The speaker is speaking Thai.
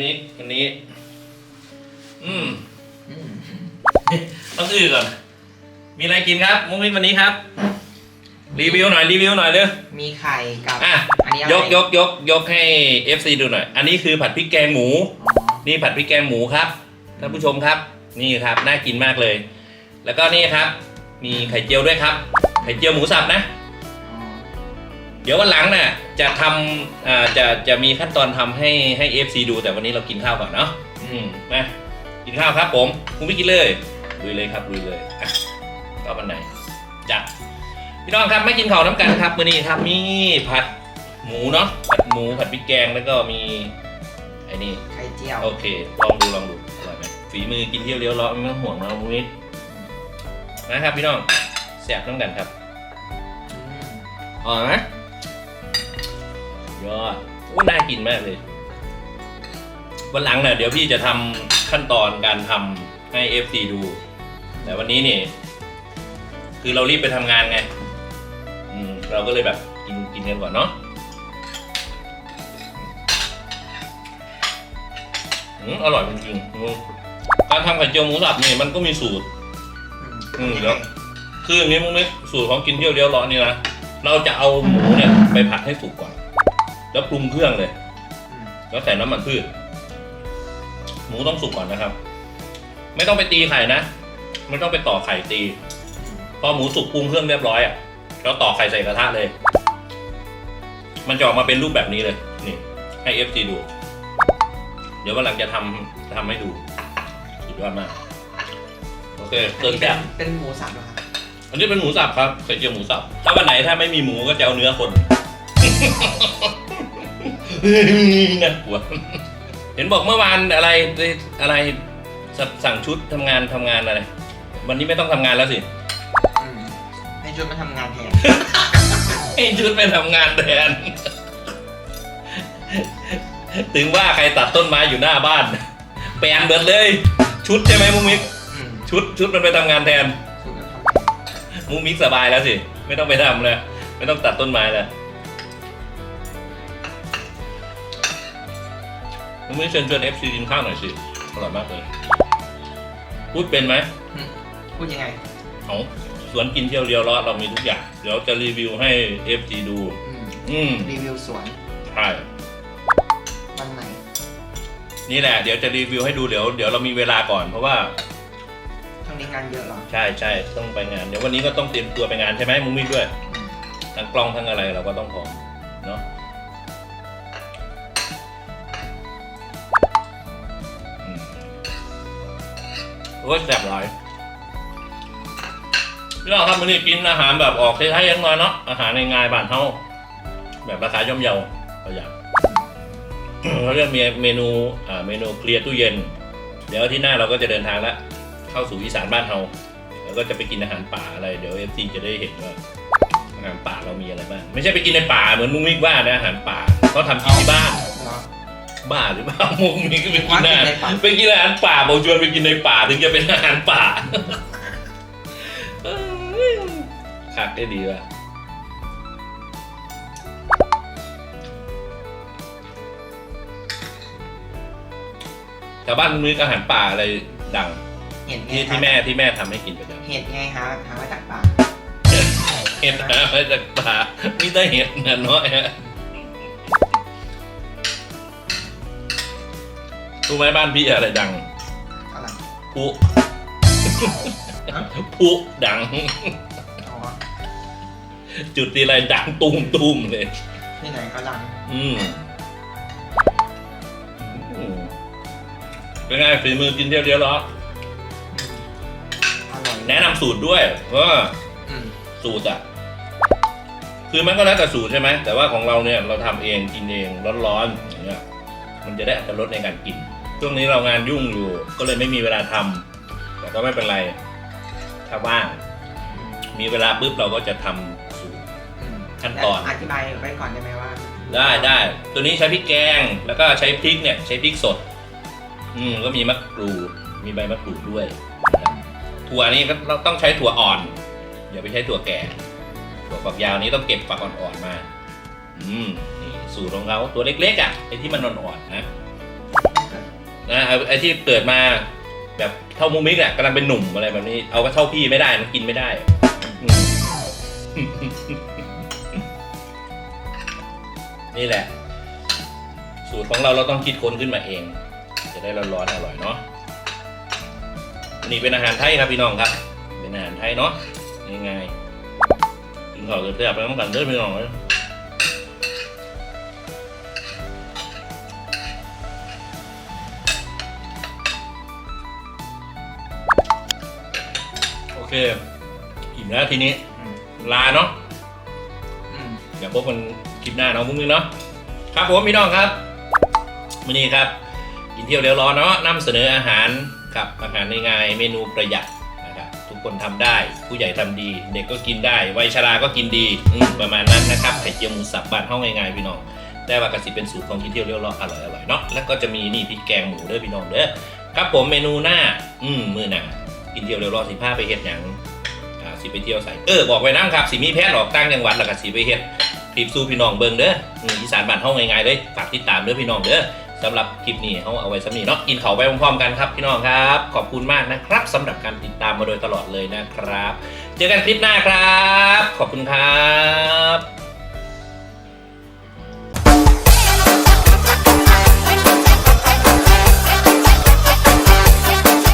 มิกวันนี้อืมอืม ต้องอื้อก่อน มีอะไรกินครับ มุ้งมิ้งวันนี้ครับ รีวิวหน่อยรีวิวหน่อยเด้อมีไข่กับ อะอันนี้อะไรยกยกยกยกให้ FC ดูหน่อย อันนี้คือผัดพริกแกงหมู อ๋อนี่ผัดพริกแกงหมูครับท่านผู้ชมครับ นี่ครับน่ากินมากเลย แล้วก็นี่ครับ มีไข่เจียวด้วยครับ ไข่เจียวหมูสับนะ อ๋อเดี๋ยววันหลังน่ะ จะทำอ่าจะจะมีขั้นตอนทำให้ให้ FC ดูแต่วันนี้เรากินข้าวก่อนเนาะอืมมากินข้าวครับผมคุณไม่กินเลยลุยเลยครับลุยเลยอะก็วันไหนจัดพี่น้องครับไม่กินข้าวน้ำกันครับมื้อนี้ครับมีผัดหมูเนาะผัดหมูผัดพริกแกงแล้วก็มีไอ้นี่ ไข่เจียวโอเค ลองดู ลองดู อร่อยไหมฝีมือกินเที่ยวเลี้ยวเลาะไม่ต้องห่วงเรามุ้ยนะครับพี่น้องแซ่บน้ำกันครับ อืม อร่อยไหม ยอดโอ้น่ากินมากเลย วันหลังเนี่ยเดี๋ยวพี่จะทำขั้นตอนการทำให้ FC ดู แต่วันนี้นี่คือเรารีบไปทำงานไงอืมเราก็เลยแบบกินกินกันก่อนเนาะอืมอร่อยจริงๆอืมการทำไข่เจียวหมูสับนี่มันก็มีสูตร อืมเดี๋ยวคืออย่างนี้มุ้งมิกสูตรของกินเที่ยวเลี้ยวเลาะนี่นะ เราจะเอาหมูเนี่ยไปผัดให้สุกก่อน แล้วปรุงเครื่องเลยอืมแล้วใส่น้ำมันพืช หมูต้องสุกก่อนนะครับ ไม่ต้องไปตีไข่นะ ไม่ต้องไปต่อไข่ตี พอหมูสุกปรุงเครื่องเรียบร้อยอะเราต่อไข่ใส่กระทะเลย มันจะออกมาเป็นรูปแบบนี้เลย นี่ ให้เอฟซีดู เดี๋ยววันหลังจะทำทำให้ดูสุดยอดมาก โอเคอันเติมนี้แซ่เป็นบเป็นหมูสับเหรอครับอันนี้เป็นหมูสับครับไข่เจียวหมูสับ ถ้าวันไหนถ้าไม่มีหมูก็จะเอาเนื้อคน น่ากลัวเห็นบอกเมื่อวานอะไรอะไรสสั่งชุดทำงานทำงานอะไร วันนี้ไม่ต้องทำงานแล้วสิอืมให้ชุดมาทำงานแทนให้ชุดไปทำงานแทน ถึงว่าใครตัดต้นไม้อยู่หน้าบ้าน แปลนเบิดเลย ชุดใช่ไหมมุ้งมิกอืมชุดชุดมันไปทำงานแทนชุดมาทำแทนมุ้งมิกสบายแล้วสิ ไม่ต้องไปทำเลยไม่ต้องตัดต้นไม้เลย มุ้งมิกเชิญชวนเอฟซีกินข้าวหน่อยสิ อร่อยมากเลย พูดเป็นไหมอืมพูดยังไงของสวนกินเที่ยวเรียวเลาะเรามีทุกอย่าง เดี๋ยวจะรีวิวให้เอฟซีดู อืมอืมรีวิวสวนใช่ วันไหน นี่แหละ เดี๋ยวจะรีวิวให้ดูเดี๋ยวเดี๋ยวเรามีเวลาก่อนเพราะว่า ช่วงนี้งานเยอะเหรอใช่ใช่ต้องไปงาน เดี๋ยววันนี้ก็ต้องเตรียมตัวไปงานใช่ไหมมุ้งมิกด้วย อืมทั้งกล้องทั้งอะไรเราก็ต้องพร้อม โอ้ยแซ่บหลายพี่น้องครับวันนี้กินอาหารแบบออกไทยๆยังน้อยเนาะอาหารง่ายๆบ้านเฮาแบบราคาย่อมเยาประหยัดเขาเรียกเมนูอ่าเมนูเคลียร์ตู้เย็น เดี๋ยวที่หน้าเราก็จะเดินทางละเข้าสู่อีสานบ้านเฮาแล้วก็จะไปกินอาหารป่าอะไรเดี๋ยวเอฟซีจะได้เห็นว่าอาหารป่าเรามีอะไรบ้างไม่ใช่ไปกินในป่าเหมือนมุ้งมิกว่านะอาหารป่าเขาทำกินที่บ้าน บ้าหรือเปล่ามุ้งมิกไปกินว่ากิอานหารในป่าไปกินอาหารป่าบอกชวนไปกินในป่าถึงจะเป็นอาหารป่าเอ้ยคักได้ดีว่ะแถวบ้านมุ้งมิกอาหารป่าอะไรดังเห็ดไงที่ครัที่บแม่ที่แม่ทำให้กินประจำเห็ดไงหาหามาจากป่าเห็ดหามาจากป่ามีแต่เห็ดนะน้อยฮะ รู้ไหมบ้านพี่อะไรดังอะไรพุพุดัง อ๋อจุดทีไรดังตุ้มตุ้มเลย ที่ไหนก็ดังอืมอืมเป็นไงฝีมือกินเที่ยวเดียวเหรออืมอร่อยแนะนำสูตรด้วยว่าอืมสูตรอะคือมันก็แล้วแต่สูตรใช่ไหมแต่ว่าของเราเนี่ยเราทำเองกินเองร้อนๆอย่างเงี้ยมันจะได้อัตรสในการกิน ช่วงนี้เรางานยุ่งอยู่ ก็เลยไม่มีเวลาทำแต่ก็ไม่เป็นไร ถ้าว่างอืมมีเวลาปุ๊บเราก็จะทำสูตรอืมขั้นตอนอธิบายไว้ก่อนได้ไหมว่า ได้ได้ตัวนี้ใช้พริกแกง แล้วก็ใช้พริกเนี่ย ใช้พริกสด อืมก็มีมะกรูดมีใบมะกรูดด้วยนะครับถั่วนี้ก็เราต้องใช้ถั่วอ่อนอย่าไปใช้ถั่วแก่ถั่วฝักยาวนี้ต้องเก็บฝักอ่อนๆมา อืมนี่สูตรของเขาตัวเล็กๆอะไอ้ที่มันอ่อนๆนะก็ นะไอ้ไอ้ที่เกิดมาแบบเท่ามูมิกอะกำลังเป็นหนุ่มอะไรแบบนี้ เอาก็เท่าพี่ไม่ได้มันกินไม่ได้นี่แหละ สูตรของเราเราต้องคิดค้นขึ้นมาเอง จะได้ร้อนๆอร่อยเนาะนนี้เป็นอาหารไทยครับพี่น้องครับ เป็นอาหารไทยเนาะง่ายๆกินข้าวเสียบๆไปน้ำกันเด้อพี่น้องเด้อ เคอิ่มแล้วทีนี้อืมลาเนาะอืมเดี๋ยวพบกันคลิปหน้าเนาะมุ้งนึงเนาะครับผมพี่น้องครับวันนี้ครับกินเที่ยวเดี๋ยวร้อนเนาะนำเสนออาหารครับอาหารง่ายๆเมนูประหยัดนะครับทุกคนทำได้ ผู้ใหญ่ทำดี เด็กก็กินได้วัยชราก็กินดีอืมประมาณนั้นนะครับไข่เจียวหมูสับบ้านห้องง่ายๆพี่น้องได้ว่ากสิเป็นสูตรของกินเที่ยวเรียวร้อนอร่อยอร่อยๆเนาะแล้วก็จะมีนี่พริกแกงหมูเด้อพี่น้องเด้อครับผมเมนูหน้า อืมมือหนา กินเที่ยวเรียวรอสิผ้าไปเฮ็ดหยังอ่าสิไปเที่ยวใส่เออบอกไว้นะครับสิมีแพทย์ออกตั้งจังหวัดแล้วก็สิไปเฮ็ดคลิปสู้พี่น้องเบิงเด้ออีสานบ้านเฮาง่ายๆเลยฝากติดตามเด้อพี่น้องเด้อสำหรับคลิปนี้เฮาเอาไว้สำนีเนาะกินเขาไปพร้อมๆกันครับพี่น้องครับ ขอบคุณมากนะครับสำหรับการติดตามมาโดยตลอดเลยนะครับ เจอกันคลิปหน้าครับ ขอบคุณครับ